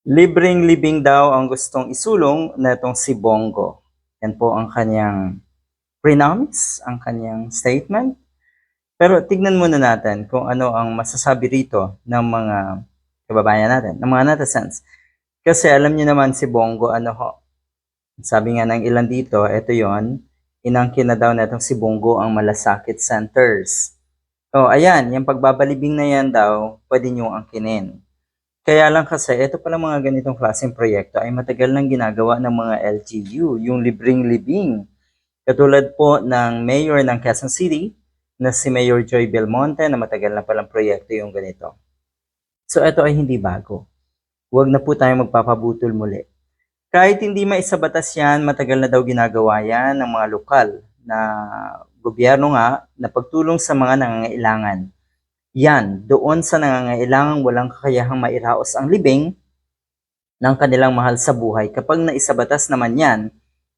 Libreng libing daw ang gustong isulong na itong si Bongo. Yan po ang kanyang pronounce, ang kanyang statement. Pero tignan muna natin kung ano ang masasabi rito ng mga kababayan natin, ng mga netizens. Kasi alam niyo naman si Bongo, ano ho, sabi nga ng ilan dito, ito yon inangkin na daw na itong si Bongo ang malasakit centers. O, ayan, yung pagbabalibing na yan daw, pwede nyo angkinin. Kaya lang kasi, ito pala mga ganitong klaseng proyekto ay matagal nang ginagawa ng mga LGU, yung libreng libing. Katulad po ng mayor ng Quezon City, na si Mayor Joy Belmonte, na matagal na palang proyekto yung ganito. So ito ay hindi bago. Huwag na po tayo magpapabutol muli. Kahit hindi maisabatas yan, matagal na daw ginagawa yan ng mga lokal na gobyerno nga na pagtulong sa mga nangangailangan. Yan, doon sa nangangailangan walang kakayahang mairaos ang libing ng kanilang mahal sa buhay. Kapag naisabatas naman yan,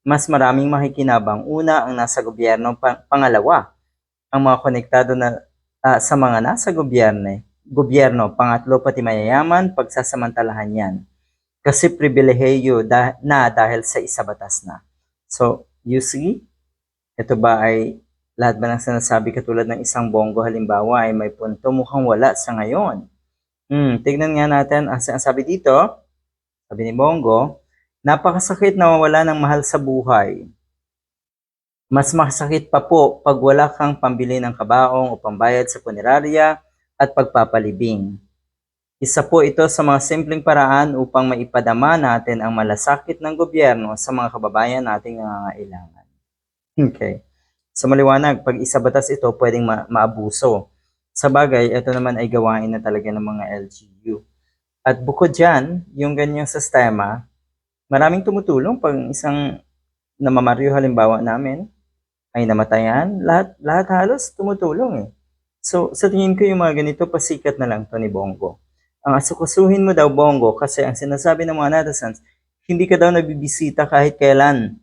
mas maraming makikinabang. Una, ang nasa gobyerno. Pang- pangalawa, ang mga konektado na ah, sa mga nasa gobyerno. Gobyerno, pangatlo pati mayayaman, pagsasamantalahan yan. Kasi pribileheyo da- na dahil sa isabatas na. So, you see, ito ba ay lahat ba ng sinasabi katulad ng isang bongo halimbawa ay may punto mukhang wala sa ngayon. Hmm, tignan nga natin ang ang sabi dito, sabi ni Bongo, napakasakit na mawala ng mahal sa buhay. Mas masakit pa po pag wala kang pambili ng kabaong o pambayad sa punerarya at pagpapalibing. Isa po ito sa mga simpleng paraan upang maipadama natin ang malasakit ng gobyerno sa mga kababayan nating nangangailangan. Okay. Sa maliwanag, pag isabatas ito, pwedeng ma- maabuso. Sa bagay, ito naman ay gawain na talaga ng mga LGU. At bukod dyan, yung ganyang sistema, maraming tumutulong pag isang namamaryo halimbawa namin, ay namatayan, lahat, lahat halos tumutulong eh. So, sa tingin ko yung mga ganito, pasikat na lang to ni Bongo. Ang asukusuhin mo daw, Bongo, kasi ang sinasabi ng mga netizens, hindi ka daw nabibisita kahit kailan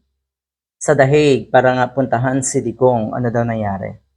sa Dahig para nga puntahan si Digong. Ano daw nangyari?